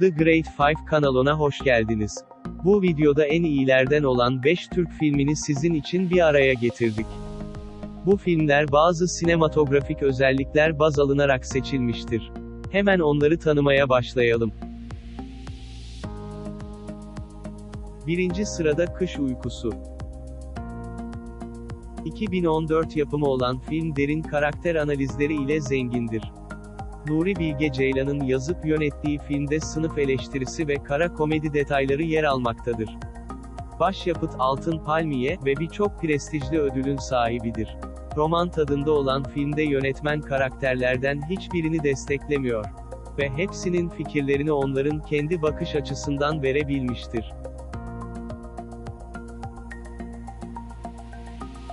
The Great Five kanalına hoş geldiniz. Bu videoda en iyilerden olan 5 Türk filmini sizin için bir araya getirdik. Bu filmler bazı sinematografik özellikler baz alınarak seçilmiştir. Hemen onları tanımaya başlayalım. Birinci sırada Kış Uykusu. 2014 yapımı olan film derin karakter analizleri ile zengindir. Nuri Bilge Ceylan'ın yazıp yönettiği filmde sınıf eleştirisi ve kara komedi detayları yer almaktadır. Başyapıt Altın Palmiye ve birçok prestijli ödülün sahibidir. Roman tadında olan filmde yönetmen karakterlerden hiçbirini desteklemiyor ve hepsinin fikirlerini onların kendi bakış açısından verebilmiştir.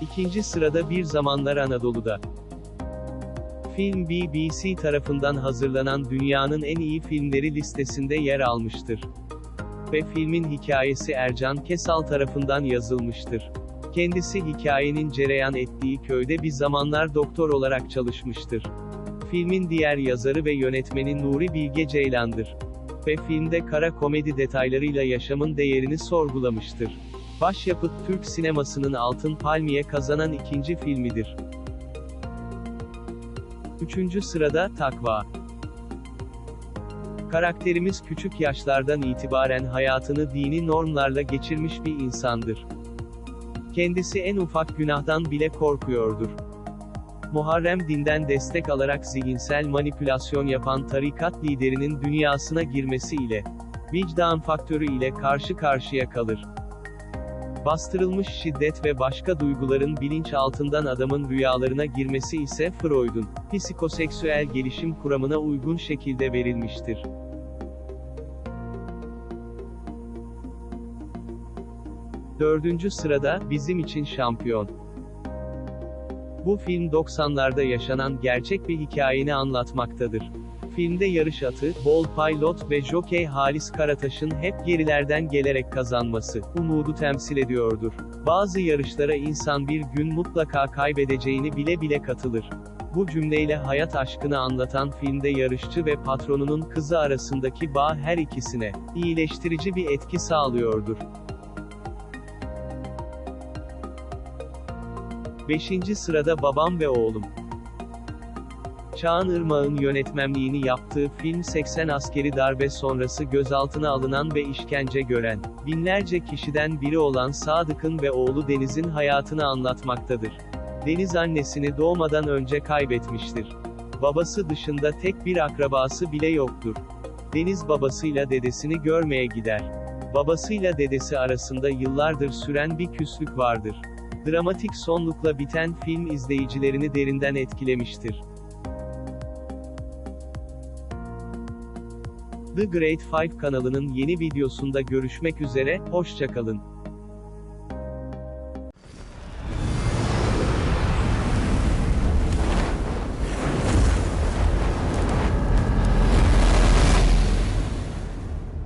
İkinci sırada Bir Zamanlar Anadolu'da. Film BBC tarafından hazırlanan dünyanın en iyi filmleri listesinde yer almıştır. Ve filmin hikayesi Ercan Kesal tarafından yazılmıştır. Kendisi hikayenin cereyan ettiği köyde bir zamanlar doktor olarak çalışmıştır. Filmin diğer yazarı ve yönetmeni Nuri Bilge Ceylan'dır. Ve filmde kara komedi detaylarıyla yaşamın değerini sorgulamıştır. Başyapıt Türk sinemasının Altın Palmiye kazanan ikinci filmidir. Üçüncü sırada, Takva. Karakterimiz küçük yaşlardan itibaren hayatını dini normlarla geçirmiş bir insandır. Kendisi en ufak günahtan bile korkuyordur. Muharrem dinden destek alarak zihinsel manipülasyon yapan tarikat liderinin dünyasına girmesi ile, vicdan faktörü ile karşı karşıya kalır. Bastırılmış şiddet ve başka duyguların bilinç altından adamın rüyalarına girmesi ise Freud'un psikoseksüel gelişim kuramına uygun şekilde verilmiştir. Dördüncü sırada, bizim için şampiyon. Bu film 90'larda yaşanan gerçek bir hikayeni anlatmaktadır. Filmde yarış atı, bol pilot ve jokey Halis Karataş'ın hep gerilerden gelerek kazanması, umudu temsil ediyordur. Bazı yarışlara insan bir gün mutlaka kaybedeceğini bile bile katılır. Bu cümleyle hayat aşkını anlatan filmde yarışçı ve patronunun kızı arasındaki bağ her ikisine iyileştirici bir etki sağlıyordur. 5. sırada Babam ve Oğlum. Çağan Irmak'ın yönetmenliğini yaptığı film 80 askeri darbe sonrası gözaltına alınan ve işkence gören, binlerce kişiden biri olan Sadık'ın ve oğlu Deniz'in hayatını anlatmaktadır. Deniz annesini doğmadan önce kaybetmiştir. Babası dışında tek bir akrabası bile yoktur. Deniz babasıyla dedesini görmeye gider. Babasıyla dedesi arasında yıllardır süren bir küslük vardır. Dramatik sonlukla biten film izleyicilerini derinden etkilemiştir. The Great Five kanalının yeni videosunda görüşmek üzere, hoşçakalın.